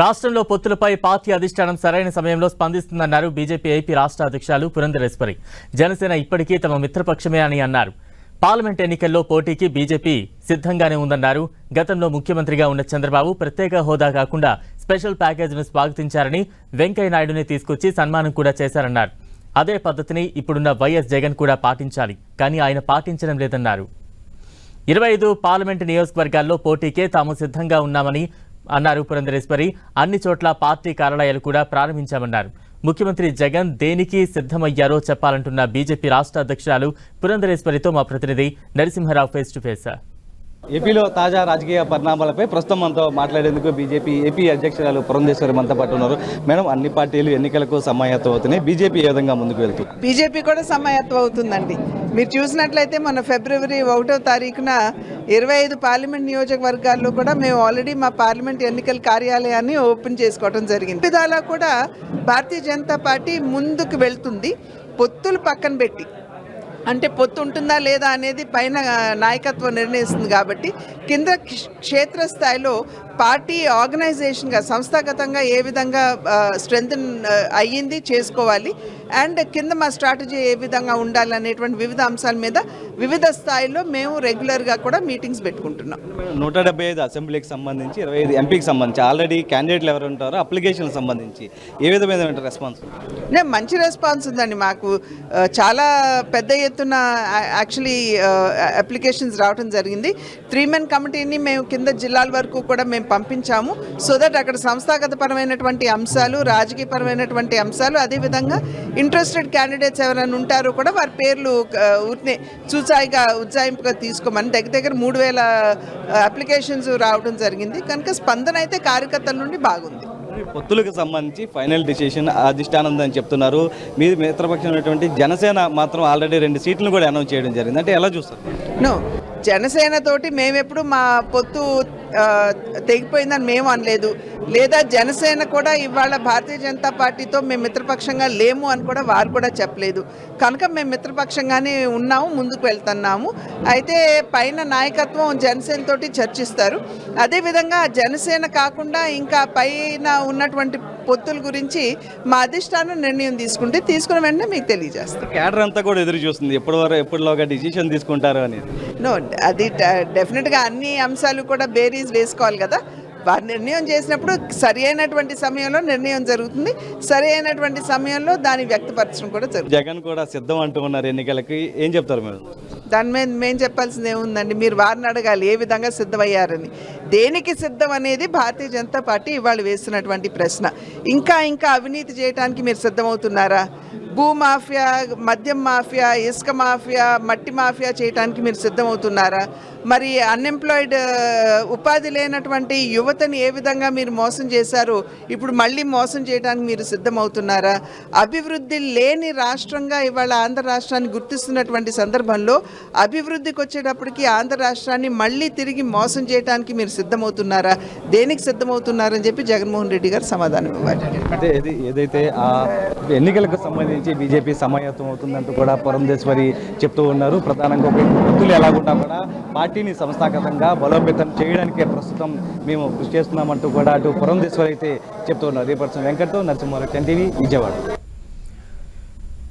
రాష్ట్రంలో పొత్తులపై పార్టీ అధిష్టానం సరైన సమయంలో స్పందిస్తుందన్నారు బీజేపీ ఏపీ రాష్ట్ర అధ్యక్షులు పురంధరేశ్వరి జనసేన ఇప్పటికీ తమ మిత్రపక్షమే అని అన్నారు. పార్లమెంట్ ఎన్నికల్లో పోటీకి బీజేపీ సిద్ధంగానే ఉందన్నారు. గతంలో ముఖ్యమంత్రిగా ఉన్న చంద్రబాబు ప్రత్యేక హోదా కాకుండా స్పెషల్ ప్యాకేజీని స్వాగతించారని వెంకయ్య నాయుడుని తీసుకొచ్చి సన్మానం కూడా చేశారన్నారు. అదే పద్ధతిని ఇప్పుడున్న వైఎస్ జగన్ కూడా పాటించాలి. కానీ ఆయన పాటించడం లేదన్నారు. ఇరవై ఐదు పార్లమెంటు నియోజకవర్గాల్లో పోటీకే తాము సిద్ధంగా ఉన్నామని అన్నారు పురంధరేశ్వరి. అన్ని చోట్ల పార్టీ కార్యాలయాలు కూడా ప్రారంభించామన్నారు. ముఖ్యమంత్రి జగన్ దేనికి సిద్ధమయ్యారో చెప్పాలంటున్న బీజేపీ రాష్ట్ర అధ్యక్షురాలు పురంధరేశ్వరితో మా ప్రతినిధి నరసింహారావు ఫేస్ టు ఫేస్ ఏపీలో తాజా రాజకీయ పరిణామాలపై ప్రస్తుతం మనతో మాట్లాడేందుకు బీజేపీ ఏపీ అధ్యక్షురాలు పురంధేశ్వరి మనతో పాటు ఉన్నారు. మేడం అన్ని పార్టీలు ఎన్నికలకు సమాయత్తం అవుతున్నాయి. బీజేపీ ఏ విధంగా ముందుకు వెళ్తుంది బీజేపీ కూడా సమాయత్వం అవుతుందండి. మీరు చూసినట్లయితే మన ఫిబ్రవరి ఒకటో తారీఖున ఇరవై ఐదు పార్లమెంట్ నియోజకవర్గాల్లో కూడా మేము ఆల్రెడీ మా పార్లమెంట్ ఎన్నికల కార్యాలయాన్ని ఓపెన్ చేసుకోవడం జరిగింది. విధాలా కూడా భారతీయ జనతా పార్టీ ముందుకు వెళ్తుంది. పొత్తులు పక్కన పెట్టి. అంటే పొత్తు ఉంటుందా లేదా అనేది పైన నాయకత్వం నిర్ణయిస్తుంది కాబట్టి కింద క్ష- క్షేత్రస్థాయిలో పార్టీ ఆర్గనైజేషన్గా సంస్థాగతంగా ఏ విధంగా స్ట్రెంగ్ అయ్యింది చేసుకోవాలి. అండ్ కింద మా స్ట్రాటజీ ఏ విధంగా ఉండాలి అనేటువంటి వివిధ అంశాల మీద వివిధ స్థాయిలో మేము రెగ్యులర్గా కూడా మీటింగ్స్ పెట్టుకుంటున్నాం. నూట డెబ్బై ఐదు అసెంబ్లీకి సంబంధించి ఇరవై ఐదు ఎంపీకి సంబంధించి ఆల్రెడీ క్యాండిడేట్లు ఎవరు ఉంటారో అప్లికేషన్ సంబంధించి ఏ విధమైన రెస్పాన్స్ మంచి రెస్పాన్స్ ఉందండి మాకు. చాలా పెద్ద ఎత్తున యాక్చువల్లీ అప్లికేషన్స్ రావడం జరిగింది. త్రీ మెన్ కమిటీని మేము కింద జిల్లాల వరకు కూడా మేము పంపించాము. సో దట్ అక్కడ సంస్థాగత పరమైనటువంటి అంశాలు రాజకీయపరమైనటువంటి అంశాలు అదేవిధంగా ఇంట్రెస్టెడ్ క్యాండిడేట్స్ ఎవరైనా ఉంటారో కూడా వారి పేర్లు ఊరినే చూచాయిగా ఉజ్జాయింపుగా తీసుకోమని దగ్గర దగ్గర మూడు వేల అప్లికేషన్స్ రావడం జరిగింది. కనుక స్పందన అయితే కార్యకర్తల నుండి బాగుంది. పొత్తులకు సంబంధించి ఫైనల్ డిసిషన్ అధిష్టానందని చెప్తున్నారు. మీ మిత్రపక్షం ఉన్నటువంటి జనసేన మాత్రం ఆల్రెడీ రెండు సీట్లను కూడా అనౌన్స్ చేయడం జరిగింది. అంటే ఎలా చూస్తారు? నో జనసేన తోటి మేమెప్పుడు మా పొత్తు తెగిపోయిందని మేము అనలేదు. లేదా జనసేన కూడా ఇవాళ భారతీయ జనతా పార్టీతో మేము మిత్రపక్షంగా లేము అని కూడా వారు కూడా చెప్పలేదు. కనుక మేము మిత్రపక్షంగానే ఉన్నాము ముందుకు వెళ్తున్నాము. అయితే పైన నాయకత్వం జనసేన తోటి చర్చిస్తారు. అదేవిధంగా జనసేన కాకుండా ఇంకా పైన ఉన్నటువంటి పొత్తుల గురించి మా అధిష్టానం నిర్ణయం తీసుకుంటే తీసుకున్న వెంటనే మీకు తెలియజేస్తాం. క్యాడర్ అంతా కూడా ఎదురు చూస్తుంది. ఎప్పటి వరకు ఎప్పటిలోగా డిసిషన్ తీసుకుంటారు అని నో అది డెఫినెట్గా అన్ని అంశాలు కూడా బేరీస్ వేసుకోవాలి కదా. నిర్ణయం చేసినప్పుడు సరి అయినటువంటి సమయంలో నిర్ణయం జరుగుతుంది. సరి అయినటువంటి సమయంలో దాన్ని వ్యక్తపరచడం కూడా జరుగుతుంది. జగన్ కూడా సిద్ధం అంటూ ఉన్నారు ఎన్నికలకి. ఏం చెప్తారు మీరు? దాని మీద మేము చెప్పాల్సింది ఏముందండి? మీరు వారిని అడగాలి ఏ విధంగా సిద్ధమయ్యారని. దేనికి సిద్ధం అనేది భారతీయ జనతా పార్టీ ఇవాళ వేస్తున్నటువంటి ప్రశ్న. ఇంకా ఇంకా అవినీతి చేయడానికి మీరు సిద్ధమవుతున్నారా? భూ మాఫియా మద్యం మాఫియా ఇసుక మాఫియా మట్టి మాఫియా చేయడానికి మీరు సిద్ధమవుతున్నారా? మరి అన్ఎంప్లాయిడ్ ఉపాధి లేనటువంటి యువతని ఏ విధంగా మీరు మోసం చేశారో? ఇప్పుడు మళ్ళీ మోసం చేయడానికి మీరు సిద్ధమవుతున్నారా? అభివృద్ధి లేని రాష్ట్రంగా ఇవాళ ఆంధ్ర రాష్ట్రాన్ని గుర్తిస్తున్నటువంటి సందర్భంలో అభివృద్ధికి వచ్చేటప్పటికి ఆంధ్ర రాష్ట్రాన్ని మళ్ళీ తిరిగి మోసం చేయడానికి మీరు సిద్ధమవుతున్నారా? దేనికి సిద్ధమవుతున్నారని చెప్పి జగన్మోహన్ రెడ్డి గారు సమాధానం ఇవ్వాలి. అంటే ఏదైతే ఆ ఎన్నికలకు సంబంధించి బీజేపీ సమాయత్తం అవుతుందంటూ కూడా పురంధేశ్వరి చెప్తూ ఉన్నారు. ప్రధానంగా వ్యక్తులు ఎలాగున్నా కూడా పార్టీని సంస్థాగతంగా బలోపేతం చేయడానికే ప్రస్తుతం మేము కృషి చేస్తున్నామంటూ కూడా అటు పురంధేశ్వరి అయితే చెప్తూ ఉన్నారు. ఈ పర్సన్ వెంకట్తో నరసింహారావు విజయవాడ.